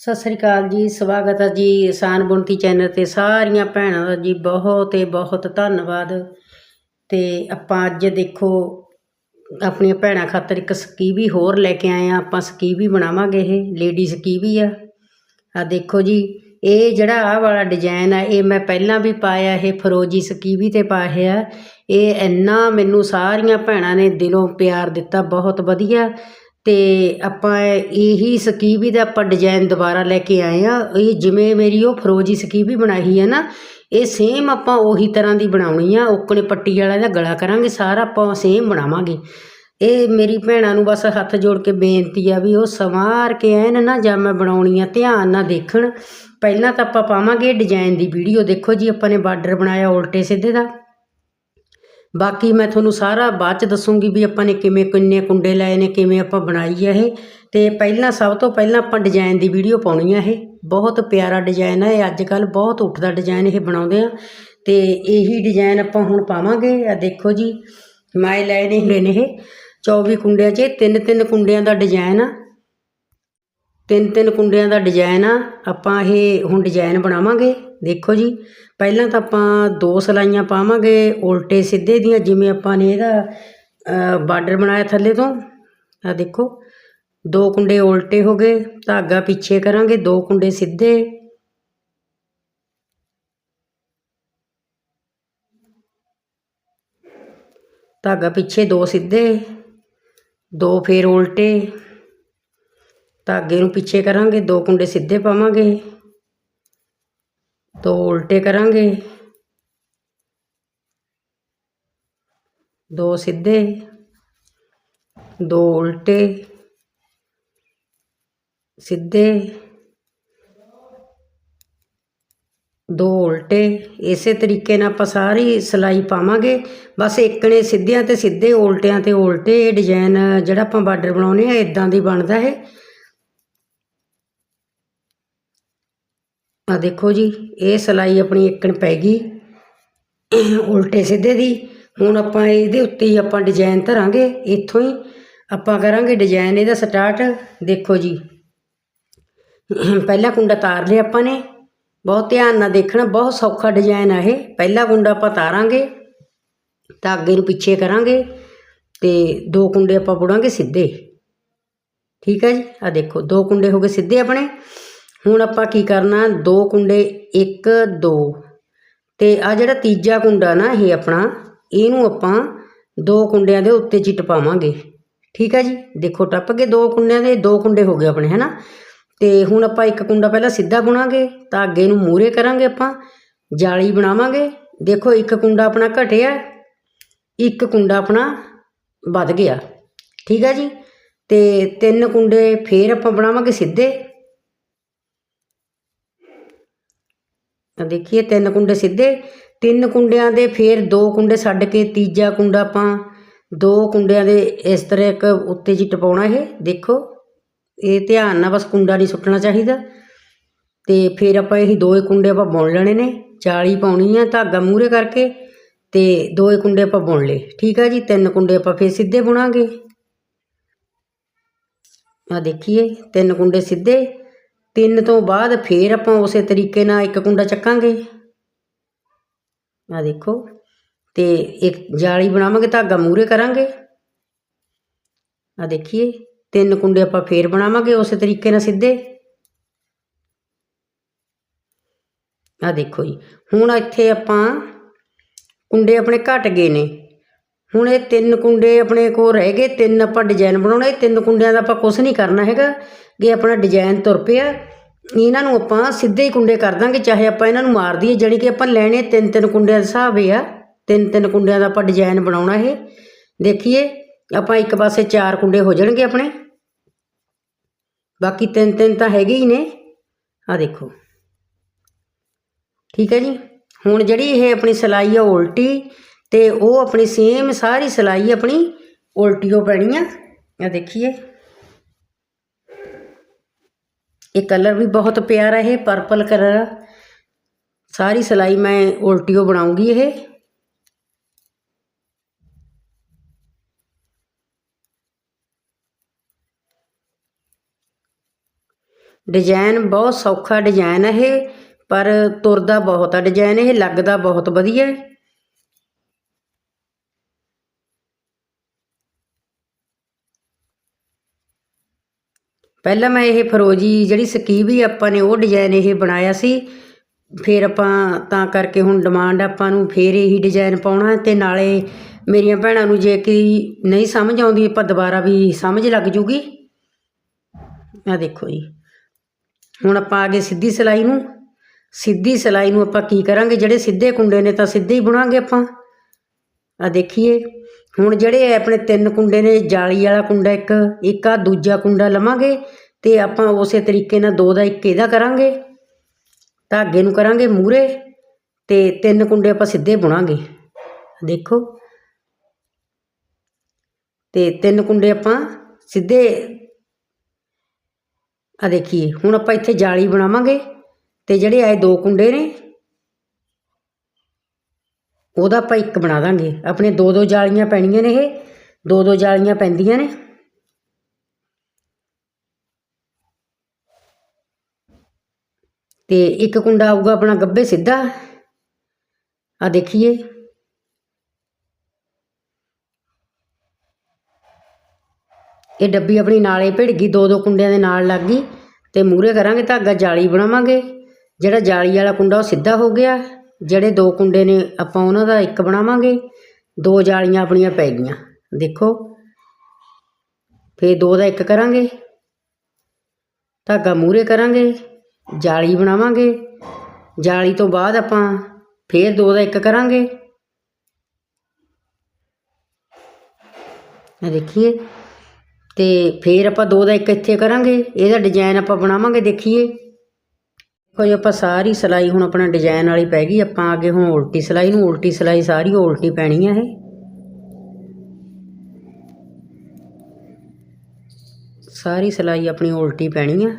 ਸਤਿ ਸ੍ਰੀ ਅਕਾਲ ਜੀ, ਸਵਾਗਤ ਹੈ ਜੀ ਆਸਾਨ ਬੁਣਤੀ ਚੈਨਲ ਤੇ ਸਾਰੀਆਂ ਭੈਣਾਂ ਦਾ ਜੀ ਬਹੁਤ ਤੇ ਬਹੁਤ ਧੰਨਵਾਦ। ਤੇ ਆਪਾਂ ਅੱਜ ਦੇਖੋ, ਆਪਣੀਆਂ ਭੈਣਾਂ ਖਾਤਰ ਇੱਕ ਸਕੀਵੀ ਹੋਰ ਲੈ ਕੇ ਆਏ ਆ, ਆਪਾਂ ਸਕੀਵੀ ਬਣਾਵਾਂਗੇ ਇਹ ਲੇਡੀ ਸਕੀਵੀ ਆ। ਆ ਦੇਖੋ ਜੀ, ਇਹ ਜਿਹੜਾ ਆਹ ਵਾਲਾ ਡਿਜ਼ਾਈਨ ਆ, ਇਹ ਮੈਂ ਪਹਿਲਾਂ ਵੀ ਪਾਇਆ, ਇਹ ਫਰੋਜੀ ਸਕੀਵੀ ਤੇ ਪਾਇਆ ਇਹ ਇੰਨਾ ਮੈਨੂੰ ਸਾਰੀਆਂ ਭੈਣਾਂ ਨੇ ਦਿਲੋਂ ਪਿਆਰ ਦਿੱਤਾ, ਬਹੁਤ ਵਧੀਆ। ਅਤੇ ਆਪਾਂ ਇਹੀ ਸਕੀਵੀ ਦਾ ਆਪਾਂ ਡਿਜ਼ਾਇਨ ਦੁਬਾਰਾ ਲੈ ਕੇ ਆਏ ਹਾਂ ਇਹ ਜਿਵੇਂ ਮੇਰੀ ਉਹ ਫਰੋਜੀ ਸਕੀਵੀ ਬਣਾਈ ਹੈ ਨਾ, ਇਹ ਸੇਮ ਆਪਾਂ ਉਹੀ ਤਰ੍ਹਾਂ ਦੀ ਬਣਾਉਣੀ ਆ। ਓਕਣੇ ਪੱਟੀ ਵਾਲਾ ਦਾ ਗਲਾ ਕਰਾਂਗੇ, ਸਾਰਾ ਆਪਾਂ ਸੇਮ ਬਣਾਵਾਂਗੇ। ਇਹ ਮੇਰੀ ਭੈਣਾਂ ਨੂੰ ਬਸ ਹੱਥ ਜੋੜ ਕੇ ਬੇਨਤੀ ਆ ਵੀ ਉਹ ਸਵਾਰ ਕੇ ਐਨ ਨਾ ਜਾਂ ਮੈਂ ਬਣਾਉਣੀ ਆ, ਧਿਆਨ ਨਾਲ ਦੇਖਣ। ਪਹਿਲਾਂ ਤਾਂ ਆਪਾਂ ਪਾਵਾਂਗੇ ਡਿਜ਼ਾਈਨ ਦੀ ਵੀਡੀਓ ਦੇਖੋ ਜੀ, ਆਪਾਂ ਨੇ ਬਾਰਡਰ ਬਣਾਇਆ ਉਲਟੇ ਸਿੱਧੇ ਦਾ। ਬਾਕੀ ਮੈਂ ਤੁਹਾਨੂੰ ਸਾਰਾ ਬਾਅਦ ਚ ਦੱਸੂਗੀ ਵੀ ਆਪਾਂ ਨੇ ਕਿਵੇਂ ਕਿੰਨੇ ਕੁੰਡੇ ਲਏ ਨੇ, ਕਿਵੇਂ ਆਪਾਂ ਬਣਾਈ ਆ ਇਹ। ਤੇ ਪਹਿਲਾਂ, ਸਭ ਤੋਂ ਪਹਿਲਾਂ ਆਪਾਂ ਡਿਜ਼ਾਈਨ ਦੀ ਵੀਡੀਓ ਪਾਉਣੀ ਆ ਇਹ। ਬਹੁਤ ਪਿਆਰਾ ਡਿਜ਼ਾਈਨ ਹੈ ਇਹ। ਅੱਜ ਕੱਲ ਬਹੁਤ ਉੱਠਦਾ ਡਿਜ਼ਾਈਨ ਇਹ ਬਣਾਉਂਦੇ ਆ। ਤੇ ਇਹੀ ਡਿਜ਼ਾਈਨ ਆਪਾਂ ਹੁਣ ਪਾਵਾਂਗੇ। ਆ ਦੇਖੋ ਜੀ ਮੈਂ ਲਏ ਨੇ ਹੋਏ ਨੇ ਇਹ। 24 ਕੁੰਡਿਆਂ 'ਚ ਤਿੰਨ ਤਿੰਨ ਕੁੰਡਿਆਂ ਦਾ ਡਿਜ਼ਾਈਨ ਆ। ਤਿੰਨ ਤਿੰਨ ਕੁੰਡਿਆਂ ਦਾ ਡਿਜ਼ਾਈਨ ਆ। ਆਪਾਂ ਇਹ ਹੁਣ ਡਿਜ਼ਾਈਨ ਬਣਾਵਾਂਗੇ। ਦੇਖੋ ਜੀ ਪਹਿਲਾਂ ਤਾਂ ਆਪਾਂ ਦੋ ਸਿਲਾਈਆਂ ਪਾਵਾਂਗੇ, ਉਲਟੇ ਸਿੱਧੇ ਦੀਆਂ, ਜਿਵੇਂ ਆਪਾਂ ਨੇ ਇਹਦਾ ਬਾਰਡਰ ਬਣਾਇਆ ਥੱਲੇ ਤੋਂ। ਆ ਦੇਖੋ, ਦੋ ਕੁੰਡੇ ਉਲਟੇ ਹੋ ਗਏ, ਧਾਗਾ ਪਿੱਛੇ ਕਰਾਂਗੇ, ਦੋ ਕੁੰਡੇ ਸਿੱਧੇ। ਧਾਗਾ ਪਿੱਛੇ ਦੋ ਸਿੱਧੇ, ਦੋ ਫੇਰ ਉਲਟੇ। ਧਾਗੇ ਨੂੰ ਪਿੱਛੇ ਕਰਾਂਗੇ, ਦੋ ਕੁੰਡੇ ਸਿੱਧੇ ਪਾਵਾਂਗੇ। ਦੋ ਉਲਟੇ ਕਰਾਂਗੇ। ਦੋ ਸਿੱਧੇ, ਦੋ ਉਲਟੇ, ਸਿੱਧੇ, ਦੋ ਉਲਟੇ। ਇਸੇ ਤਰੀਕੇ ਨਾਲ ਆਪਾਂ ਸਾਰੀ ਸਿਲਾਈ ਪਾਵਾਂਗੇ। ਬਸ ਇੱਕਣੇ ਸਿੱਧਿਆਂ ਤੇ ਸਿੱਧੇ, ਉਲਟਿਆਂ ਤੇ ਉਲਟੇ। ਇਹ ਡਿਜ਼ਾਈਨ ਜਿਹੜਾ ਆਪਾਂ ਬਾਰਡਰ ਬਣਾਉਨੇ ਆ ਇਦਾਂ ਦੀ ਬਣਦਾ ਹੈ ਆ ਦੇਖੋ ਜੀ, ਇਹ ਸਲਾਈ ਆਪਣੀ ਇੱਕਣ ਪੈ ਗਈ। ਉਲਟੇ ਸਿੱਧੇ ਦੀ। ਹੁਣ ਆਪਾਂ ਇਹਦੇ ਉੱਤੇ ਹੀ ਆਪਾਂ ਡਿਜ਼ਾਈਨ ਧਰਾਂਗੇ, ਇੱਥੋਂ ਹੀ ਆਪਾਂ ਕਰਾਂਗੇ ਡਿਜ਼ਾਈਨ ਇਹਦਾ ਸਟਾਰਟ ਦੇਖੋ ਜੀ, ਪਹਿਲਾ ਕੁੰਡਾ ਤਾਰ ਲਿਆ ਆਪਾਂ ਨੇ। ਬਹੁਤ ਧਿਆਨ ਨਾਲ ਦੇਖਣਾ, ਬਹੁਤ ਸੌਖਾ ਡਿਜ਼ਾਈਨ ਆ ਇਹ। ਪਹਿਲਾ ਕੁੰਡਾ ਆਪਾਂ ਤਾਰਾਂਗੇ, ਤਾਂ ਅੱਗੇ ਨੂੰ ਪਿੱਛੇ ਕਰਾਂਗੇ ਤੇ ਦੋ ਕੁੰਡੇ ਆਪਾਂ ਬੁੜਾਂਗੇ ਸਿੱਧੇ। ਠੀਕ ਹੈ ਜੀ? ਆ ਦੇਖੋ, ਦੋ ਕੁੰਡੇ ਹੋ ਗਏ ਸਿੱਧੇ ਆਪਣੇ। ਹੁਣ ਆਪਾਂ ਕੀ ਕਰਨਾ, ਦੋ ਕੁੰਡੇ 1 2 ਤੇ ਆ ਜਿਹੜਾ ਤੀਜਾ ਕੁੰਡਾ ਨਾ, ਇਹ ਆਪਣਾ, ਇਹਨੂੰ ਆਪਾਂ ਦੋ ਕੁੰਡਿਆਂ ਦੇ ਉੱਤੇ ਚਿੱਟ ਪਾਵਾਂਗੇ। ਠੀਕ ਹੈ ਜੀ? ਦੇਖੋ, ਟੱਪ ਕੇ ਦੋ ਕੁੰਡਿਆਂ ਦੇ, ਦੋ ਕੁੰਡੇ ਹੋ ਗਏ ਆਪਣੇ, ਹੈਨਾ? ਤੇ ਹੁਣ ਆਪਾਂ ਇੱਕ ਕੁੰਡਾ ਪਹਿਲਾਂ ਸਿੱਧਾ ਬੁਣਾਂਗੇ, ਤਾਂ ਅੱਗੇ ਨੂੰ ਮੂਰੇ ਕਰਾਂਗੇ ਆਪਾਂ, ਜਾਲੀ ਬਣਾਵਾਂਗੇ। ਦੇਖੋ, ਇੱਕ ਕੁੰਡਾ ਆਪਣਾ ਘਟਿਆ, ਇੱਕ ਕੁੰਡਾ ਆਪਣਾ ਵੱਧ ਗਿਆ। ਠੀਕ ਹੈ ਜੀ? ਤੇ ਤਿੰਨ ਕੁੰਡੇ ਫੇਰ ਆਪਾਂ ਬਣਾਵਾਂਗੇ ਸਿੱਧੇ। ਤਾਂ ਦੇਖੀਏ ਤਿੰਨ ਕੁੰਡੇ ਸਿੱਧੇ, ਤਿੰਨ ਕੁੰਡਿਆਂ ਦੇ ਫਿਰ ਦੋ ਕੁੰਡੇ ਛੱਡ ਕੇ ਤੀਜਾ ਕੁੰਡਾ ਆਪਾਂ ਦੋ ਕੁੰਡਿਆਂ ਦੇ ਇਸ ਤਰ੍ਹਾਂ ਇੱਕ ਉੱਤੇ ਜੀ ਟਪਾਉਣਾ ਇਹ, ਦੇਖੋ। ਇਹ ਧਿਆਨ ਨਾਲ ਬਸ ਕੁੰਡਾ ਨਹੀਂ ਸੁੱਟਣਾ ਚਾਹੀਦਾ। ਤੇ ਫਿਰ ਆਪਾਂ ਇਹੀ ਦੋਏ ਕੁੰਡੇ ਆਪਾਂ ਬੁਣ ਲੈਣੇ ਨੇ 40 ਪਾਉਣੀ ਆ ਧਾਗਾ ਮੂਰੇ ਕਰਕੇ ਤੇ ਦੋਏ ਕੁੰਡੇ ਆਪਾਂ ਬੁਣ ਲਏ। ਠੀਕ ਆ ਜੀ, ਤਿੰਨ ਕੁੰਡੇ ਆਪਾਂ ਫਿਰ ਸਿੱਧੇ ਬੁਣਾਂਗੇ। ਆ ਦੇਖੀਏ, ਤਿੰਨ ਕੁੰਡੇ ਸਿੱਧੇ ਤਿੰਨ ਤੋਂ ਬਾਅਦ ਫੇਰ ਆਪਾਂ ਉਸੇ ਤਰੀਕੇ ਨਾਲ ਇੱਕ ਕੁੰਡਾ ਚੱਕਾਂਗੇ। ਆ ਦੇਖੋ, ਤੇ ਇੱਕ ਜਾਲੀ ਬਣਾਵਾਂਗੇ, ਧਾਗਾ ਮੂਰੇ ਕਰਾਂਗੇ। ਆ ਦੇਖੀਏ, ਤਿੰਨ ਕੁੰਡੇ ਆਪਾਂ ਫੇਰ ਬਣਾਵਾਂਗੇ ਉਸੇ ਤਰੀਕੇ ਨਾਲ ਸਿੱਧੇ। ਆ ਦੇਖੋ ਜੀ, ਹੁਣ ਇੱਥੇ ਆਪਾਂ ਕੁੰਡੇ ਆਪਣੇ ਘਟ ਗਏ ਨੇ। ਹੁਣ ਇਹ ਤਿੰਨ ਕੁੰਡੇ ਆਪਣੇ ਕੋਲ ਰਹਿ ਗਏ, ਤਿੰਨ ਆਪਾਂ ਡਿਜ਼ਾਈਨ ਬਣਾਉਣਾ ਇਹ ਤਿੰਨ ਕੁੰਡਿਆਂ ਦਾ ਆਪਾਂ ਕੁਝ ਨਹੀਂ ਕਰਨਾ ਹੈਗਾ। ਕਿ ਆਪਣਾ ਡਿਜ਼ਾਈਨ ਤੁਰ ਪਿਆ, ਇਹਨਾਂ ਨੂੰ ਆਪਾਂ ਸਿੱਧੇ ਹੀ ਕੁੰਡੇ ਕਰ ਦਾਂਗੇ, ਚਾਹੇ ਆਪਾਂ ਇਹਨਾਂ ਨੂੰ ਮਾਰ ਦਈਏ, ਜਾਣੀ ਕਿ ਆਪਾਂ ਲੈਣੇ ਤਿੰਨ ਤਿੰਨ ਕੁੰਡਿਆਂ ਦੇ ਹਿਸਾਬ ਆ। ਤਿੰਨ ਤਿੰਨ ਕੁੰਡਿਆਂ ਦਾ ਆਪਾਂ ਡਿਜ਼ਾਈਨ ਬਣਾਉਣਾ ਇਹ। ਦੇਖੀਏ, ਆਪਾਂ ਇੱਕ ਪਾਸੇ ਚਾਰ ਕੁੰਡੇ ਹੋ ਜਾਣਗੇ ਆਪਣੇ। ਬਾਕੀ ਤਿੰਨ ਤਿੰਨ ਤਾਂ ਹੈਗੇ ਹੀ ਨੇ। ਆ ਦੇਖੋ। ਠੀਕ ਹੈ ਜੀ। ਹੁਣ ਜਿਹੜੀ ਇਹ ਆਪਣੀ ਸਲਾਈ ਆ ਉਲਟੀ। ਤੇ ਉਹ ਆਪਣੀ ਸੇਮ ਸਾਰੀ ਸਲਾਈ ਆਪਣੀ ਉਲਟੀਓ ਪੈਣੀ ਆ। ਆ ਦੇਖੀਏ। ਇਹ ਕਲਰ ਵੀ ਬਹੁਤ ਪਿਆਰਾ ਇਹ ਪਰਪਲ ਕਲਰ ਸਾਰੀ ਸਲਾਈ ਮੈਂ ਉਲਟੀਓ ਬਣਾਉਂਗੀ ਇਹ। ਡਿਜ਼ਾਈਨ ਬਹੁਤ ਸੌਖਾ ਡਿਜ਼ਾਈਨ ਹੈ ਇਹ, ਪਰ ਤੁਰਦਾ ਬਹੁਤ ਆ ਡਿਜ਼ਾਈਨ ਇਹ ਲੱਗਦਾ ਬਹੁਤ ਵਧੀਆ। ਹੈ ਪਹਿਲਾਂ ਮੈਂ ਇਹ ਫਰੋਜੀ ਜਿਹੜੀ ਸਕੀਵੀ ਆਪਾਂ ਨੇ ਉਹ ਡਿਜ਼ਾਈਨ ਇਹ ਬਣਾਇਆ ਸੀ। ਫਿਰ ਆਪਾਂ ਤਾਂ ਕਰਕੇ ਹੁਣ ਡਿਮਾਂਡ ਆਪਾਂ ਨੂੰ ਫਿਰ ਇਹੀ ਡਿਜ਼ਾਈਨ ਪਾਉਣਾ ਤੇ ਨਾਲੇ ਮੇਰੀਆਂ ਭੈਣਾਂ ਨੂੰ ਜੇ ਕਿ ਨਹੀਂ ਸਮਝ ਆਉਂਦੀ, ਆਪਾਂ ਦੁਬਾਰਾ ਵੀ ਸਮਝ ਲੱਗ ਜੂਗੀ। ਆ ਦੇਖੋ ਜੀ। ਹੁਣ ਆਪਾਂ ਆ ਗਏ ਸਿੱਧੀ ਸਿਲਾਈ ਨੂੰ, ਸਿੱਧੀ ਸਿਲਾਈ ਨੂੰ ਆਪਾਂ ਕੀ ਕਰਾਂਗੇ? ਜਿਹੜੇ ਸਿੱਧੇ ਕੁੰਡੇ ਨੇ ਤਾਂ ਸਿੱਧੇ ਹੀ ਬੁਣਾਂਗੇ ਆਪਾਂ। ਆ ਦੇਖੀਏ। ਹੁਣ ਜਿਹੜੇ ਆਪਣੇ ਤਿੰਨ ਕੁੰਡੇ ਨੇ, ਜਾਲੀ ਵਾਲਾ ਕੁੰਡਾ ਇੱਕ ਇੱਕ ਆ, ਦੂਜਾ ਕੁੰਡਾ ਲਵਾਂਗੇ ਤੇ ਆਪਾਂ ਉਸੇ ਤਰੀਕੇ ਨਾਲ ਦੋ ਦਾ ਇੱਕ ਇਹਦਾ ਕਰਾਂਗੇ। ਧਾਗੇ ਨੂੰ ਕਰਾਂਗੇ ਮੂਰੇ ਤੇ ਤਿੰਨ ਕੁੰਡੇ ਆਪਾਂ ਸਿੱਧੇ ਬੁਣਾਂਗੇ। ਦੇਖੋ। ਤੇ ਤਿੰਨ ਕੁੰਡੇ ਆਪਾਂ ਸਿੱਧੇ ਆ ਦੇਖੀਏ, ਹੁਣ ਆਪਾਂ ਇੱਥੇ ਜਾਲੀ ਬਣਾਵਾਂਗੇ ਤੇ ਜਿਹੜੇ ਆਏ ਦੋ ਕੁੰਡੇ ਨੇ ਉਹਦਾ ਆਪਾਂ ਇੱਕ ਬਣਾ ਦਾਂਗੇ। ਆਪਣੇ ਦੋ ਦੋ ਜਾਲੀਆਂ ਪੈਣੀਆਂ ਨੇ ਇਹ। ਦੋ ਦੋ ਜਾਲੀਆਂ ਪੈਂਦੀਆਂ ਨੇ। ਤੇ ਇੱਕ ਕੁੰਡਾ ਆਊਗਾ ਆਪਣਾ ਗੱਬੇ ਸਿੱਧਾ। ਆ ਦੇਖੀਏ। ਇਹ ਡੱਬੀ ਆਪਣੀ ਨਾਲੇ ਭਿੜ ਗਈ, ਦੋ ਦੋ ਕੁੰਡਿਆਂ ਦੇ ਨਾਲ ਲੱਗ ਗਈ। ਤੇ ਮੂਰੇ ਕਰਾਂਗੇ ਧਾਗਾ, ਜਾਲੀ ਬਣਾਵਾਂਗੇ। ਜਿਹੜਾ ਜਾਲੀ ਵਾਲਾ ਕੁੰਡਾ ਉਹ ਸਿੱਧਾ ਹੋ ਗਿਆ। ਜਿਹੜੇ ਦੋ ਕੁੰਡੇ ਨੇ, ਆਪਾਂ ਉਹਨਾਂ ਦਾ ਇੱਕ ਬਣਾਵਾਂਗੇ। ਦੋ ਜਾਲੀਆਂ ਆਪਣੀਆਂ ਪੈ ਗਈਆਂ। ਦੇਖੋ। ਫਿਰ ਦੋ ਦਾ ਇੱਕ ਕਰਾਂਗੇ। ਧਾਗਾ ਮੂਰੇ ਕਰਾਂਗੇ। ਜਾਲੀ ਬਣਾਵਾਂਗੇ। ਜਾਲੀ ਤੋਂ ਬਾਅਦ ਆਪਾਂ ਫਿਰ ਦੋ ਦਾ ਇੱਕ ਕਰਾਂਗੇ। ਇਹ ਦੇਖੀਏ। ਤੇ ਫਿਰ ਆਪਾਂ ਦੋ ਦਾ ਇੱਕ ਇੱਥੇ ਕਰਾਂਗੇ। ਇਹਦਾ ਡਿਜ਼ਾਈਨ ਆਪਾਂ ਬਣਾਵਾਂਗੇ, ਦੇਖੀਏ। ਕੋਈ ਆਪਾਂ ਸਾਰੀ ਸਿਲਾਈ ਹੁਣ ਆਪਣਾ ਡਿਜ਼ਾਈਨ ਵਾਲੀ ਪੈ ਗਈ, ਆਪਾਂ ਅੱਗੇ ਹੁਣ ਉਲਟੀ ਸਿਲਾਈ ਨੂੰ, ਉਲਟੀ ਸਿਲਾਈ ਸਾਰੀ ਉਲਟੀ ਪੈਣੀ ਆ ਇਹ। ਸਾਰੀ ਸਿਲਾਈ ਆਪਣੀ ਉਲਟੀ ਪੈਣੀ ਆ।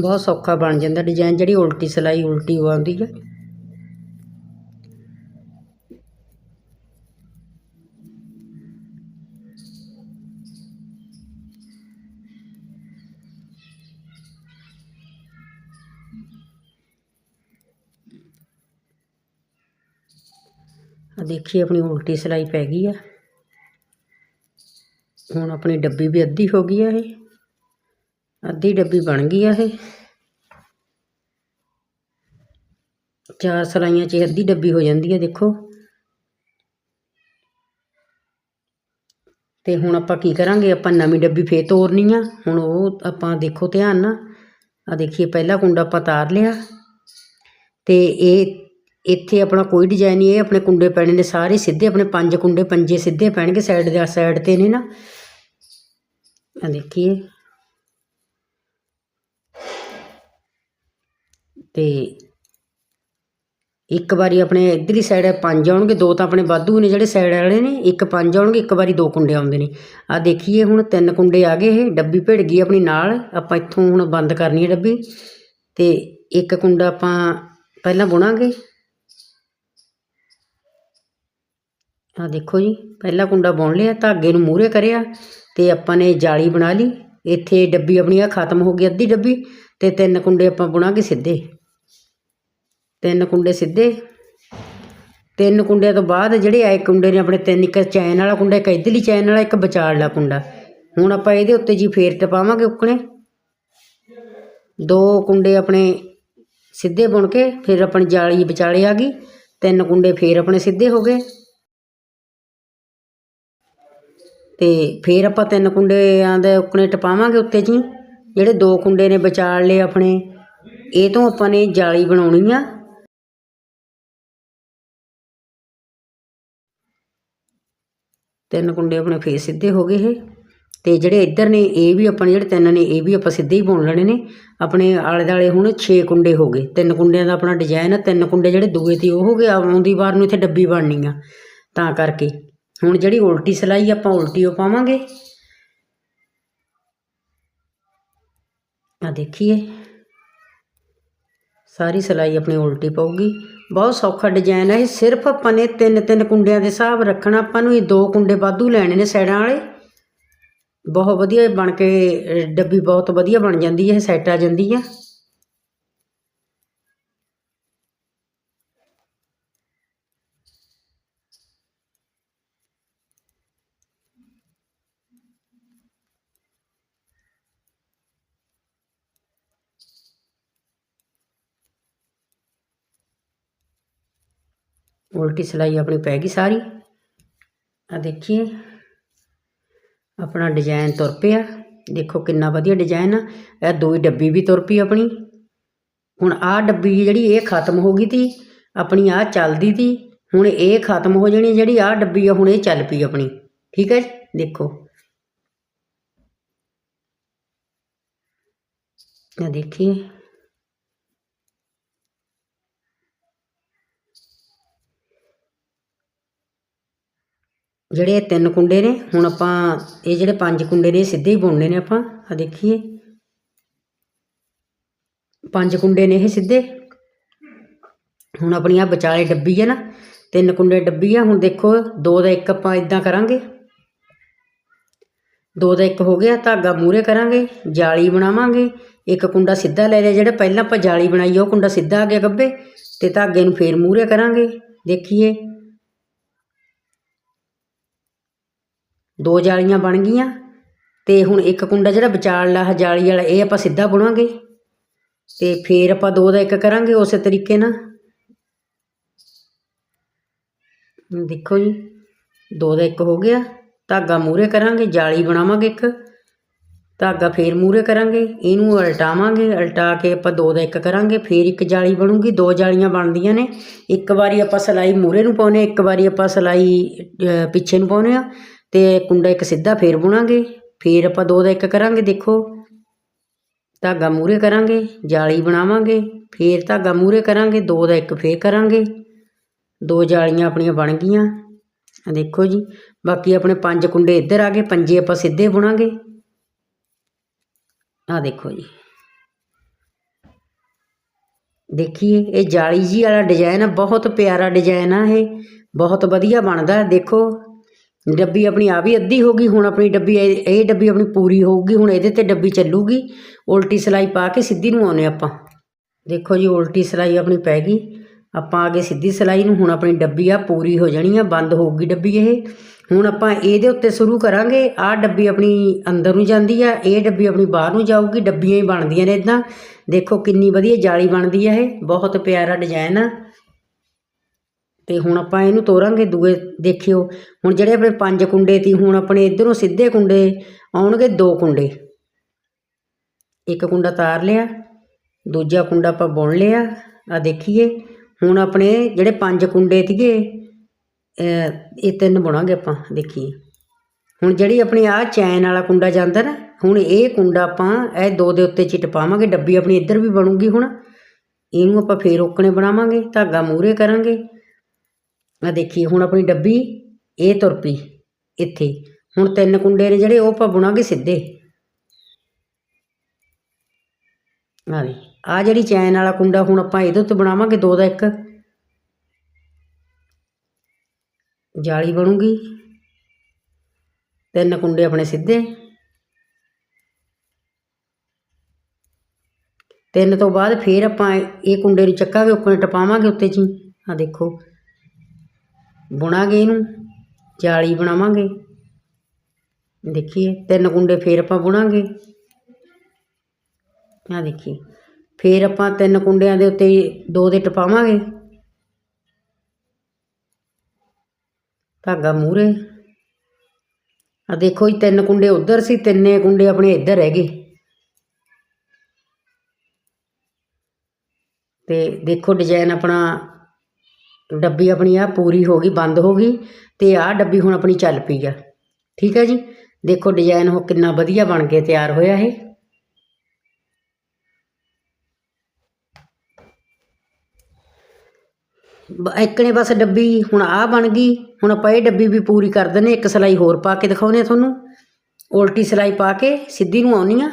ਬਹੁਤ ਸੌਖਾ ਬਣ ਜਾਂਦਾ ਡਿਜ਼ਾਈਨ ਜਿਹੜੀ ਉਲਟੀ ਸਿਲਾਈ ਉਲਟੀ ਉਹ ਆਉਂਦੀ ਹੈ ਆ ਦੇਖੀਏ ਆਪਣੀ ਉਲਟੀ ਸਿਲਾਈ ਪੈ ਗਈ ਆ। ਹੁਣ ਆਪਣੀ ਡੱਬੀ ਵੀ ਅੱਧੀ ਹੋ ਗਈ ਆ ਇਹ। ਅੱਧੀ ਡੱਬੀ ਬਣ ਗਈ ਆ ਇਹ। ਚਾਰ ਸਿਲਾਈਆਂ 'ਚ ਅੱਧੀ ਡੱਬੀ ਹੋ ਜਾਂਦੀ ਹੈ ਦੇਖੋ। ਤੇ ਹੁਣ ਆਪਾਂ ਕੀ ਕਰਾਂਗੇ? ਆਪਾਂ ਨਵੀਂ ਡੱਬੀ ਫੇਰ ਤੋਰਨੀ ਆ। ਹੁਣ ਉਹ ਆਪਾਂ ਦੇਖੋ ਧਿਆਨ ਨਾਲ। ਆ ਦੇਖੀਏ, ਪਹਿਲਾ ਕੁੰਡਾ ਆਪਾਂ ਤਾਰ ਲਿਆ। ਤੇ ਇਹ ਇੱਥੇ ਆਪਣਾ ਕੋਈ ਡਿਜ਼ਾਈਨ ਨਹੀਂ, ਇਹ ਆਪਣੇ ਕੁੰਡੇ ਪੈਣੇ ਨੇ ਸਾਰੇ ਸਿੱਧੇ, ਆਪਣੇ ਪੰਜ ਕੁੰਡੇ ਪੰਜੇ ਸਿੱਧੇ ਪੈਣਗੇ ਸਾਈਡ ਦੇ ਸਾਈਡ ਤੇ ਨੇ ਨਾ। ਆ ਦੇਖੀਏ। ਤੇ ਇੱਕ ਵਾਰੀ ਆਪਣੇ ਇਧਰਲੀ ਸਾਈਡ ਪੰਜ ਆਉਣਗੇ, ਦੋ ਤਾਂ ਆਪਣੇ ਵਾਧੂ ਨੇ ਜਿਹੜੇ ਸਾਈਡ ਵਾਲੇ ਨੇ, ਇੱਕ ਪੰਜ ਆਉਣਗੇ, ਇੱਕ ਵਾਰੀ ਦੋ ਕੁੰਡੇ ਆਉਂਦੇ ਨੇ। ਆ ਦੇਖੀਏ ਹੁਣ, ਤਿੰਨ ਕੁੰਡੇ ਆ ਗਏ ਇਹ, ਡੱਬੀ ਭਿੜ ਗਈ ਆਪਣੀ ਨਾਲ, ਆਪਾਂ ਇੱਥੋਂ ਹੁਣ ਬੰਦ ਕਰਨੀ ਹੈ ਡੱਬੀ। ਤੇ ਇੱਕ ਕੁੰਡਾ ਆਪਾਂ ਪਹਿਲਾਂ ਬੁਣਾਂਗੇ। ਆ ਦੇਖੋ ਜੀ, ਪਹਿਲਾ ਕੁੰਡਾ ਬੁਣ ਲਿਆ, ਧਾਗੇ ਨੂੰ ਮੂਹਰੇ ਕਰਿਆ, ਤੇ ਆਪਾਂ ਨੇ ਜਾਲੀ ਬਣਾ ਲਈ। ਇੱਥੇ ਡੱਬੀ ਆਪਣੀ ਆ ਖਤਮ ਹੋ ਗਈ, ਅੱਧੀ ਡੱਬੀ, ਤੇ ਤਿੰਨ ਕੁੰਡੇ ਆਪਾਂ ਬੁਣਾਂਗੇ ਸਿੱਧੇ। ਤਿੰਨ ਕੁੰਡੇ ਸਿੱਧੇ। ਤਿੰਨ ਕੁੰਡਿਆਂ ਤੋਂ ਬਾਅਦ ਜਿਹੜੇ ਆਏ ਕੁੰਡੇ ਨੇ ਆਪਣੇ ਤਿੰਨ, ਇੱਕ ਚੈਨ ਵਾਲਾ ਕੁੰਡਾ, ਇੱਕ ਇਧਰਲੀ ਚੈਨ ਵਾਲਾ, ਇੱਕ ਵਿਚਾਲਲਾ ਕੁੰਡਾ। ਹੁਣ ਆਪਾਂ ਇਹਦੇ ਉੱਤੇ ਜੀ ਫੇਰ ਟਪਾਵਾਂਗੇ ਉੱਕਣੇ। ਦੋ ਕੁੰਡੇ ਆਪਣੇ ਸਿੱਧੇ ਬੁਣ ਕੇ ਫਿਰ ਆਪਣੀ ਜਾਲੀ ਵਿਚਾਲੇ ਆ ਗਈ। ਤਿੰਨ ਕੁੰਡੇ ਫੇਰ ਆਪਣੇ ਸਿੱਧੇ ਹੋ ਗਏ। ਤੇ ਫੇਰ ਆਪਾਂ ਤਿੰਨ ਕੁੰਡਿਆਂ ਦੇ ਉੱਕਣੇ ਟਪਾਵਾਂਗੇ ਉੱਤੇ ਜੀ। ਜਿਹੜੇ ਦੋ ਕੁੰਡੇ ਨੇ ਵਿਚਾਲ ਲਏ ਆਪਣੇ, ਇਹ ਤੋਂ ਆਪਾਂ ਨੇ ਜਾਲੀ ਬਣਾਉਣੀ ਆ। ਤਿੰਨ ਕੁੰਡੇ ਆਪਣੇ ਫੇਰ ਸਿੱਧੇ ਹੋ ਗਏ ਇਹ। ਤੇ ਜਿਹੜੇ ਇੱਧਰ ਨੇ, ਇਹ ਵੀ ਆਪਣੇ ਜਿਹੜੇ ਤਿੰਨ ਨੇ, ਇਹ ਵੀ ਆਪਾਂ ਸਿੱਧੇ ਹੀ ਬੁਣ ਲੈਣੇ ਨੇ। ਆਪਣੇ ਆਲੇ ਦਾਲੇ ਹੁਣ 6 ਕੁੰਡੇ ਹੋ ਗਏ। ਤਿੰਨ ਕੁੰਡਿਆਂ ਦਾ ਆਪਣਾ ਡਿਜ਼ਾਈਨ ਆ, ਤਿੰਨ ਕੁੰਡੇ ਜਿਹੜੇ ਦੂਏ ਤੇ ਉਹ ਹੋ ਗਏ ਆਉਂਦੀ ਵਾਰ ਨੂੰ ਇੱਥੇ ਡੱਬੀ ਬਣਨੀ ਆ, ਤਾਂ ਕਰਕੇ। ਹੁਣ ਜਿਹੜੀ ਉਲਟੀ ਸਿਲਾਈ ਆਪਾਂ ਉਲਟੀ ਉਹ ਪਾਵਾਂਗੇ। ਆ ਦੇਖੀਏ। ਸਾਰੀ ਸਿਲਾਈ ਆਪਣੀ ਉਲਟੀ ਪਊਗੀ। ਬਹੁਤ ਸੌਖਾ ਡਿਜ਼ਾਈਨ ਹੈ ਇਹ। ਸਿਰਫ ਆਪਾਂ ਨੇ ਤਿੰਨ ਤਿੰਨ ਕੁੰਡਿਆਂ ਦੇ ਹਿਸਾਬ ਰੱਖਣਾ। ਆਪਾਂ ਨੂੰ ਇਹ ਦੋ ਕੁੰਡੇ ਵਾਧੂ ਲੈਣੇ ਨੇ ਸਾਈਡਾਂ ਵਾਲੇ। ਬਹੁਤ ਵਧੀਆ ਬਣ ਕੇ, ਡੱਬੀ ਬਹੁਤ ਵਧੀਆ ਬਣ ਜਾਂਦੀ ਹੈ ਸੈੱਟ ਆ ਜਾਂਦੀ ਹੈ ਉਲਟੀ ਸਿਲਾਈ ਆਪਣੀ ਪੈ ਗਈ ਸਾਰੀ। ਆ ਦੇਖੀਏ, ਆਪਣਾ ਡਿਜ਼ਾਈਨ ਤੁਰ ਪਿਆ। ਦੇਖੋ ਕਿੰਨਾ ਵਧੀਆ ਡਿਜ਼ਾਈਨ ਆ। ਇਹ ਦੋ ਹੀ ਡੱਬੀ ਵੀ ਤੁਰ ਪਈ ਆਪਣੀ। ਹੁਣ ਆਹ ਡੱਬੀ ਜਿਹੜੀ ਇਹ ਖਤਮ ਹੋ ਗਈ ਤੀ, ਆਪਣੀ ਆਹ ਚੱਲਦੀ ਤੀ। ਹੁਣ ਇਹ ਖਤਮ ਹੋ ਜਾਣੀ ਜਿਹੜੀ ਆਹ ਡੱਬੀ ਆ, ਹੁਣ ਇਹ ਚੱਲ ਪਈ ਆਪਣੀ। ਠੀਕ ਹੈ ਜੀ? ਦੇਖੋ। ਆ ਦੇਖੀਏ। ਜਿਹੜੇ ਇਹ ਤਿੰਨ ਕੁੰਡੇ ਨੇ, ਹੁਣ ਆਪਾਂ ਇਹ ਜਿਹੜੇ ਪੰਜ ਕੁੰਡੇ ਨੇ, ਇਹ ਸਿੱਧੇ ਹੀ ਬੁਣਨੇ ਨੇ ਆਪਾਂ। ਆ ਦੇਖੀਏ। ਪੰਜ ਕੁੰਡੇ ਨੇ ਇਹ ਸਿੱਧੇ। ਹੁਣ ਆਪਣੀ ਆ ਵਿਚਾਲੇ ਡੱਬੀ ਹੈ ਨਾ, ਤਿੰਨ ਕੁੰਡੇ ਡੱਬੀ ਆ। ਹੁਣ ਦੇਖੋ, ਦੋ ਦਾ ਇੱਕ ਆਪਾਂ ਇਦਾਂ ਕਰਾਂਗੇ। ਦੋ ਦਾ ਇੱਕ ਹੋ ਗਿਆ, ਧਾਗਾ ਮੂਰੇ ਕਰਾਂਗੇ, ਜਾਲੀ ਬਣਾਵਾਂਗੇ। ਇੱਕ ਕੁੰਡਾ ਸਿੱਧਾ ਲੈ ਲਿਆ, ਜਿਹੜਾ ਪਹਿਲਾਂ ਆਪਾਂ ਜਾਲੀ ਬਣਾਈ ਉਹ ਕੁੰਡਾ ਸਿੱਧਾ ਆ ਗਿਆ ਗੱਬੇ। ਤੇ ਧਾਗੇ ਨੂੰ ਫੇਰ ਮੂਰੇ ਕਰਾਂਗੇ। ਦੇਖੀਏ। ਦੋ ਜਾਲੀਆਂ ਬਣ ਗਈਆਂ ਤੇ ਹੁਣ ਇੱਕ ਕੁੰਡਾ ਜਿਹੜਾ ਵਿਚਾਲਲਾ ਆਹ ਜਾਲੀ ਵਾਲਾ, ਇਹ ਆਪਾਂ ਸਿੱਧਾ ਬੁਣਾਂਗੇ ਤੇ ਫੇਰ ਆਪਾਂ ਦੋ ਦਾ ਇੱਕ ਕਰਾਂਗੇ ਉਸੇ ਤਰੀਕੇ ਨਾਲ। ਦੇਖੋ ਜੀ, ਦੋ ਦਾ ਇੱਕ ਹੋ ਗਿਆ, ਧਾਗਾ ਮੂਰੇ ਕਰਾਂਗੇ, ਜਾਲੀ ਬਣਾਵਾਂਗੇ ਇੱਕ, ਧਾਗਾ ਫੇਰ ਮੂਰੇ ਕਰਾਂਗੇ, ਇਹਨੂੰ ਉਲਟਾਵਾਂਗੇ, ਉਲਟਾ ਕੇ ਆਪਾਂ ਦੋ ਦਾ ਇੱਕ ਕਰਾਂਗੇ, ਫੇਰ ਇੱਕ ਜਾਲੀ ਬਣੂਗੀ, ਦੋ ਜਾਲੀਆਂ ਬਣਦੀਆਂ ਨੇ, ਇੱਕ ਵਾਰੀ ਆਪਾਂ ਸਲਾਈ ਮੂਰੇ ਨੂੰ ਪਾਉਨੇ ਇੱਕ ਵਾਰੀ ਆਪਾਂ ਸਲਾਈ ਪਿੱਛੇ ਨੂੰ ਪਾਉਨੇ ਆ ਤੇ ਕੁੰਡਾ ਇੱਕ ਸਿੱਧਾ ਫੇਰ ਬੁਣਾਂਗੇ, ਫੇਰ ਆਪਾਂ ਦੋ ਦਾ ਇੱਕ ਕਰਾਂਗੇ, ਦੇਖੋ। ਧਾਗਾ ਮੂਰੇ ਕਰਾਂਗੇ, ਜਾਲੀ ਬਣਾਵਾਂਗੇ, ਫੇਰ ਧਾਗਾ ਮੂਰੇ ਕਰਾਂਗੇ, ਦੋ ਦਾ ਇੱਕ ਫੇਰ ਕਰਾਂਗੇ। ਦੋ ਜਾਲੀਆਂ ਆਪਣੀਆਂ ਬਣ ਗਈਆਂ। ਆਹ ਦੇਖੋ ਜੀ, ਬਾਕੀ ਆਪਣੇ ਪੰਜ ਕੁੰਡੇ ਇੱਧਰ ਆ ਗਏ, ਪੰਜੇ ਆਪਾਂ ਸਿੱਧੇ ਬੁਣਾਂਗੇ। ਆਹ ਦੇਖੋ ਜੀ। ਦੇਖੀਏ, ਇਹ ਜਾਲੀ ਜੀ ਵਾਲਾ ਡਿਜ਼ਾਈਨ ਆ, ਬਹੁਤ ਪਿਆਰਾ ਡਿਜ਼ਾਈਨ ਆ ਇਹ, ਬਹੁਤ ਵਧੀਆ ਬਣਦਾ, ਦੇਖੋ। ਡੱਬੀ ਆਪਣੀ ਆ ਵੀ ਅੱਧੀ ਹੋ ਗਈ, ਹੁਣ ਆਪਣੀ ਡੱਬੀ ਇਹ ਇਹ ਡੱਬੀ ਆਪਣੀ ਪੂਰੀ ਹੋਊਗੀ, ਹੁਣ ਇਹਦੇ ਤੇ ਡੱਬੀ ਚੱਲੂਗੀ। ਉਲਟੀ ਸਿਲਾਈ ਪਾ ਕੇ ਸਿੱਧੀ ਨੂੰ ਆਉਨੇ ਆਪਾਂ। ਦੇਖੋ ਜੀ, ਉਲਟੀ ਸਿਲਾਈ ਆਪਣੀ ਪੈ ਗਈ। ਆਪਾਂ ਅੱਗੇ ਸਿੱਧੀ ਸਿਲਾਈ ਨੂੰ, ਹੁਣ ਆਪਣੀ ਡੱਬੀ ਆ ਪੂਰੀ ਹੋ ਜਾਣੀ ਆ, ਬੰਦ ਹੋਊਗੀ ਡੱਬੀ ਇਹ। ਹੁਣ ਆਪਾਂ ਇਹਦੇ ਉੱਤੇ ਸ਼ੁਰੂ ਕਰਾਂਗੇ ਆਹ ਡੱਬੀ ਆਪਣੀ ਅੰਦਰ ਨੂੰ ਜਾਂਦੀ ਆ, ਇਹ ਡੱਬੀ ਆਪਣੀ ਬਾਹਰ ਨੂੰ ਜਾਊਗੀ, ਡੱਬੀਆਂ ਹੀ ਬਣਦੀਆਂ ਨੇ ਇਦਾਂ ਦੇਖੋ ਕਿੰਨੀ ਵਧੀਆ ਜਾਲੀ ਬਣਦੀ ਆ ਇਹ, ਬਹੁਤ ਪਿਆਰਾ ਡਿਜ਼ਾਈਨ ਆ। ਤੇ ਹੁਣ ਆਪਾਂ ਇਹਨੂੰ ਤੋਰਾਂਗੇ ਦੂਏ, ਦੇਖਿਓ। ਹੁਣ ਜਿਹੜੇ ਆਪਣੇ ਪੰਜ ਕੁੰਡੇ ਤੀ ਹੁਣ ਆਪਣੇ ਇਧਰੋਂ ਸਿੱਧੇ ਕੁੰਡੇ ਆਉਣਗੇ ਦੋ ਕੁੰਡੇ। ਇੱਕ ਕੁੰਡਾ ਤਾਰ ਲਿਆ, ਦੂਜਾ ਕੁੰਡਾ ਆਪਾਂ ਬੁਣ ਲਿਆ ਆ ਦੇਖੀਏ। ਹੁਣ ਆਪਣੇ ਜਿਹੜੇ ਪੰਜ ਕੁੰਡੇ ਤੀਗੇ ਇਹ ਤਿੰਨ ਬੁਣਾਂਗੇ ਆਪਾਂ, ਦੇਖੀਏ। ਹੁਣ ਜਿਹੜੀ ਆਪਣੀ ਆ ਚੈਨ ਵਾਲਾ ਕੁੰਡਾ ਜਾਂਦਾ ਨਾ, ਹੁਣ ਇਹ ਕੁੰਡਾ ਆਪਾਂ ਇਹ ਦੋ ਦੇ ਉੱਤੇ ਚਿੱਟ ਪਾਵਾਂਗੇ, ਡੱਬੀ ਆਪਣੀ ਇੱਧਰ ਵੀ ਬਣੂਗੀ ਹੁਣ। ਇਹਨੂੰ ਆਪਾਂ ਫੇਰ ਓਕਣੇ ਬਣਾਵਾਂਗੇ, ਧਾਗਾ ਮੂਰੇ ਕਰਾਂਗੇ। ਆ ਦੇਖੀਏ ਹੁਣ ਆਪਣੀ ਡੱਬੀ ਇਹ ਤੁਰ ਪਈ ਇੱਥੇ। ਹੁਣ ਤਿੰਨ ਕੁੰਡੇ ਨੇ ਜਿਹੜੇ, ਉਹ ਆਪਾਂ ਬੁਣਾਂਗੇ ਸਿੱਧੇ? ਆ ਵੀ, ਆ ਜਿਹੜੀ ਚੈਨ ਵਾਲਾ ਕੁੰਡਾ ਹੁਣ ਆਪਾਂ ਇਹਦੇ ਉੱਤੇ ਬਣਾਵਾਂਗੇ, ਦੋ ਦਾ ਇੱਕ। ਜਾਲੀ ਬਣੂਗੀ। ਤਿੰਨ ਕੁੰਡੇ ਆਪਣੇ ਸਿੱਧੇ। ਤਿੰਨ ਤੋਂ ਬਾਅਦ ਫੇਰ ਆਪਾਂ ਇਹ ਕੁੰਡੇ ਨੂੰ ਚੱਕਾਂਗੇ, ਉੱਪਰ ਟਪਾਵਾਂਗੇ ਉੱਤੇ ਜੀ ਆ ਦੇਖੋ ਬੁਣਾਂਗੇ ਇਹਨੂੰ, ਜਾਲੀ ਬਣਾਵਾਂਗੇ। ਦੇਖੀਏ, ਤਿੰਨ ਕੁੰਡੇ ਫੇਰ ਆਪਾਂ ਬੁਣਾਂਗੇ। ਆ ਦੇਖੀਏ, ਫੇਰ ਆਪਾਂ ਤਿੰਨ ਕੁੰਡਿਆਂ ਦੇ ਉੱਤੇ ਦੋ ਦੇ ਟਪਾਵਾਂਗੇ ਧਾਗਾ ਮੂਰੇ ਆ ਦੇਖੋ ਜੀ, ਤਿੰਨ ਕੁੰਡੇ ਉਧਰ ਸੀ, ਤਿੰਨੇ ਕੁੰਡੇ ਆਪਣੇ ਇੱਧਰ ਰਹਿ ਗਏ। ਤੇ ਦੇਖੋ ਡਿਜ਼ਾਈਨ ਆਪਣਾ ਡੱਬੀ ਆਪਣੀ ਆ ਪੂਰੀ ਹੋ ਗਈ, ਬੰਦ ਹੋ ਗਈ ਤੇ ਆਹ ਡੱਬੀ ਹੁਣ ਆਪਣੀ ਚੱਲ ਪਈ ਆ। ਠੀਕ ਹੈ ਜੀ? ਦੇਖੋ ਡਿਜ਼ਾਈਨ ਉਹ ਕਿੰਨਾ ਵਧੀਆ ਬਣ ਕੇ ਤਿਆਰ ਹੋਇਆ ਇਹ। ਇੱਕ ਨੇ ਬਸ ਡੱਬੀ ਹੁਣ ਆਹ ਬਣ ਗਈ, ਹੁਣ ਆਪਾਂ ਇਹ ਡੱਬੀ ਵੀ ਪੂਰੀ ਕਰ ਦਿੰਦੇ ਇੱਕ ਸਿਲਾਈ ਹੋਰ ਪਾ ਕੇ ਦਿਖਾਉਂਦੇ ਤੁਹਾਨੂੰ। ਉਲਟੀ ਸਿਲਾਈ ਪਾ ਕੇ ਸਿੱਧੀ ਨੂੰ ਆਉਣੀ ਆ।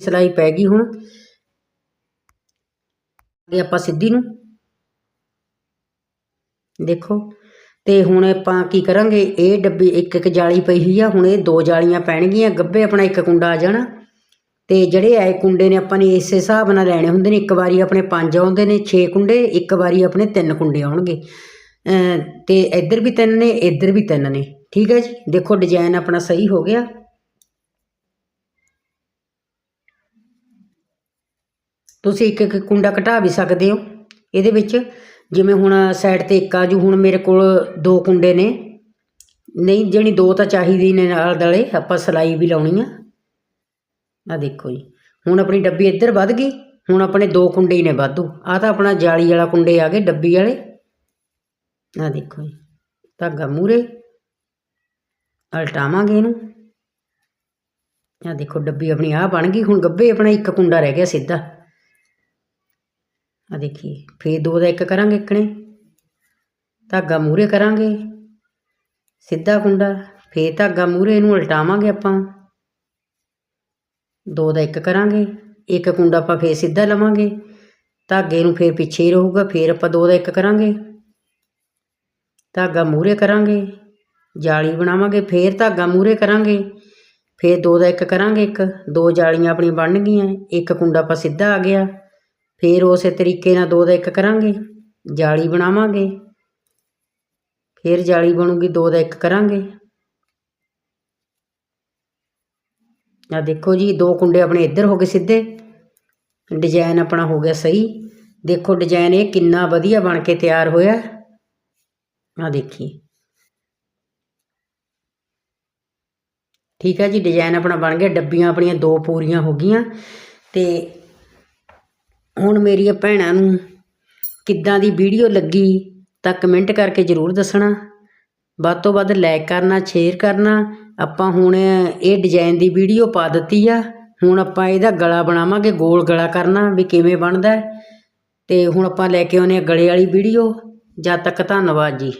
ਸਿਲਾਈ ਪੈ ਗਈ ਹੁਣ। ਇਹ ਆਪਾਂ ਸਿੱਧੀ ਨੂੰ ਦੇਖੋ। ਤੇ ਹੁਣ ਆਪਾਂ ਕੀ ਕਰਾਂਗੇ? ਇਹ ਡੱਬੀ ਇੱਕ ਇੱਕ ਜਾਲੀ ਪਈ ਹੋਈ ਆ। ਹੁਣ ਇਹ ਦੋ ਜਾਲੀਆਂ ਪੈਣਗੀਆਂ। ਗੱਭੇ ਆਪਣਾ ਇੱਕ ਕੁੰਡਾ ਆ ਜਾਣਾ। ਤੇ ਜਿਹੜੇ ਐ ਕੁੰਡੇ ਨੇ ਆਪਾਂ ਨੇ ਇਸੇ ਹਿਸਾਬ ਨਾਲ ਲੈਣੇ ਹੁੰਦੇ ਨੇ। ਇੱਕ ਵਾਰੀ ਆਪਣੇ ਪੰਜ ਆਉਂਦੇ ਨੇ 6 ਕੁੰਡੇ, ਇੱਕ ਵਾਰੀ ਆਪਣੇ ਤਿੰਨ ਕੁੰਡੇ ਆਉਣਗੇ। ਅਮ ਤੇ ਇੱਧਰ ਵੀ ਤਿੰਨ ਨੇ, ਇੱਧਰ ਵੀ ਤਿੰਨ ਨੇ। ਠੀਕ ਹੈ ਜੀ? ਦੇਖੋ ਡਿਜ਼ਾਈਨ ਆਪਣਾ ਸਹੀ ਹੋ ਗਿਆ। ਤੁਸੀਂ ਇੱਕ ਇੱਕ ਕੁੰਡਾ ਘਟਾ ਵੀ ਸਕਦੇ ਹੋ। ਇਹਦੇ ਵਿੱਚ ਜਿਵੇਂ ਹੁਣ ਸਾਈਡ ਤੇ ਇੱਕ ਆਜੂ ਹੁਣ ਮੇਰੇ ਕੋਲ ਦੋ ਕੁੰਡੇ ਨੇ। ਨਹੀਂ ਜਿਹੜੀ ਦੋ ਤਾਂ ਚਾਹੀਦੀ ਨੇ ਨਾਲ ਦਲੇ, ਆਪਾਂ ਸਲਾਈ ਵੀ ਲਾਉਣੀ ਆ। ਆ ਦੇਖੋ ਜੀ, ਹੁਣ ਆਪਣੀ ਡੱਬੀ ਇੱਧਰ ਵੱਧ ਗਈ, ਹੁਣ ਆਪਣੇ ਦੋ ਕੁੰਡੇ ਹੀ ਨੇ ਵਾਧੂ। ਆ ਤਾਂ ਆਪਣਾ ਜਾਲੀ ਵਾਲਾ ਕੁੰਡੇ ਆ ਗਏ, ਡੱਬੀ ਵਾਲੇ। ਆ ਦੇਖੋ ਜੀ, ਧਾਗਾ ਮੂਰੇ ਉਲਟਾਵਾਂਗੇ ਇਹਨੂੰ। ਆ ਦੇਖੋ, ਡੱਬੀ ਆਪਣੀ ਆ ਬਣ ਗਈ, ਹੁਣ ਗੱਬੇ ਆਪਣਾ ਇੱਕ ਕੁੰਡਾ ਰਹਿ ਗਿਆ ਸਿੱਧਾ। ਆ ਦੇਖੀਏ, ਫੇਰ ਦੋ ਦਾ ਇੱਕ ਕਰਾਂਗੇ ਇੱਕਣੇ ਧਾਗਾ ਮੂਰੇ ਕਰਾਂਗੇ। ਸਿੱਧਾ ਕੁੰਡਾ, ਫੇਰ ਧਾਗਾ ਮੂਰੇ ਨੂੰ ਉਲਟਾਵਾਂਗੇ ਆਪਾਂ। ਦੋ ਦਾ ਇੱਕ ਕਰਾਂਗੇ, ਇੱਕ ਕੁੰਡਾ ਆਪਾਂ ਫੇਰ ਸਿੱਧਾ ਲਵਾਂਗੇ। ਧਾਗੇ ਨੂੰ ਫੇਰ ਪਿੱਛੇ ਹੀ ਰਹੂਗਾ, ਫੇਰ ਆਪਾਂ ਦੋ ਦਾ ਇੱਕ ਕਰਾਂਗੇ। ਧਾਗਾ ਮੂਰੇ ਕਰਾਂਗੇ, ਜਾਲੀ ਬਣਾਵਾਂਗੇ, ਫੇਰ ਧਾਗਾ ਮੂਰੇ ਕਰਾਂਗੇ। ਫੇਰ ਦੋ ਦਾ ਇੱਕ ਕਰਾਂਗੇ ਇੱਕ, ਦੋ ਜਾਲੀਆਂ ਆਪਣੀਆਂ ਬਣ ਗਈਆਂ ਇੱਕ ਕੁੰਡਾ ਆਪਾਂ ਸਿੱਧਾ ਆ ਗਿਆ। ਫਿਰ ਉਸੇ ਤਰੀਕੇ ਨਾਲ ਦੋ ਦਾ ਇੱਕ ਕਰਾਂਗੇ, ਜਾਲੀ ਬਣਾਵਾਂਗੇ। ਫਿਰ ਜਾਲੀ ਬਣੂਗੀ, ਦੋ ਦਾ ਇੱਕ ਕਰਾਂਗੇ। ਆ ਦੇਖੋ ਜੀ, ਦੋ ਕੁੰਡੇ ਆਪਣੇ ਇੱਧਰ ਹੋ ਗਏ ਸਿੱਧੇ। ਡਿਜ਼ਾਈਨ ਆਪਣਾ ਹੋ ਗਿਆ ਸਹੀ। ਦੇਖੋ ਡਿਜ਼ਾਈਨ ਇਹ ਕਿੰਨਾ ਵਧੀਆ ਬਣ ਕੇ ਤਿਆਰ ਹੋਇਆ। ਆ ਦੇਖੀ ਠੀਕ ਹੈ ਜੀ ਡਿਜ਼ਾਈਨ ਆਪਣਾ ਬਣ ਗਿਆ, ਡੱਬੀਆਂ ਆਪਣੀਆਂ ਦੋ ਪੂਰੀਆਂ ਹੋ ਗਈਆਂ। ਤੇ ਹੁਣ ਮੇਰੀਆਂ ਭੈਣਾਂ ਨੂੰ ਕਿੱਦਾਂ ਦੀ ਵੀਡੀਓ ਲੱਗੀ ਤਾਂ ਕਮੈਂਟ ਕਰਕੇ ਜ਼ਰੂਰ ਦੱਸਣਾ। ਵੱਧ ਤੋਂ ਵੱਧ ਲਾਈਕ ਕਰਨਾ ਸ਼ੇਅਰ ਕਰਨਾ। ਆਪਾਂ ਹੁਣ ਇਹ ਡਿਜ਼ਾਈਨ ਦੀ ਵੀਡੀਓ ਪਾ ਦਿੱਤੀ ਆ। ਹੁਣ ਆਪਾਂ ਇਹਦਾ ਗਲਾ ਬਣਾਵਾਂਗੇ, ਗੋਲ ਗਲਾ ਕਰਨਾ ਵੀ ਕਿਵੇਂ ਬਣਦਾ। ਹੈ। ਤੇ ਹੁਣ ਆਪਾਂ ਲੈ ਕੇ ਆਉਂਦੇ ਹਾਂ ਗਲੇ ਵਾਲੀ ਵੀਡੀਓ। ਜਦ ਤੱਕ ਧੰਨਵਾਦ ਜੀ।